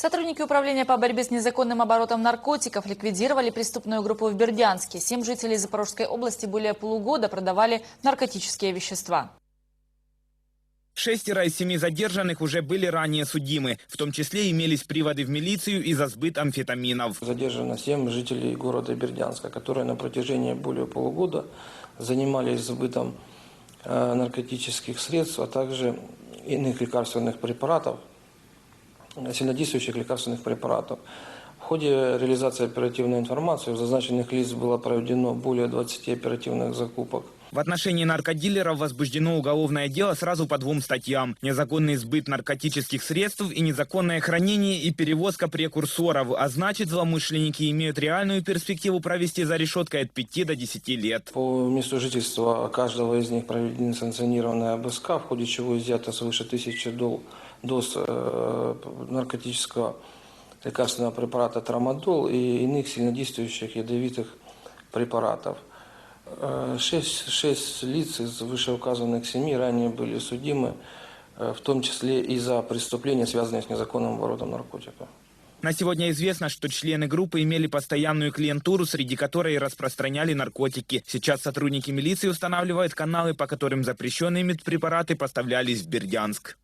Сотрудники Управления по борьбе с незаконным оборотом наркотиков ликвидировали преступную группу в Бердянске. Семь жителей Запорожской области более полугода продавали наркотические вещества. Шестеро из семи задержанных уже были ранее судимы. В том числе имелись приводы в милицию и за сбыт амфетаминов. Задержано 7 жителей города Бердянска, которые на протяжении более полугода занимались сбытом э, наркотических средств, а также иных лекарственных препаратов, сильнодействующих лекарственных препаратов. В ходе реализации оперативной информации у зазначенных лиц было проведено более 20 оперативных закупок. В отношении наркодилеров возбуждено уголовное дело сразу по двум статьям. Незаконный сбыт наркотических средств и незаконное хранение и перевозка прекурсоров. А значит, злоумышленники имеют реальную перспективу провести за решеткой от 5 до 10 лет. По месту жительства каждого из них проведена санкционированная обыска, в ходе чего изъято свыше тысячи дол- доз э, наркотического лекарственного препарата трамадол и иных сильнодействующих ядовитых препаратов. Э, Шесть, шесть лиц из вышеуказанных семи ранее были судимы, э, в том числе и за преступления, связанные с незаконным оборотом наркотиков. На сегодня известно, что члены группы имели постоянную клиентуру, среди которой распространяли наркотики. Сейчас сотрудники милиции устанавливают каналы, по которым запрещенные медпрепараты поставлялись в Бердянск.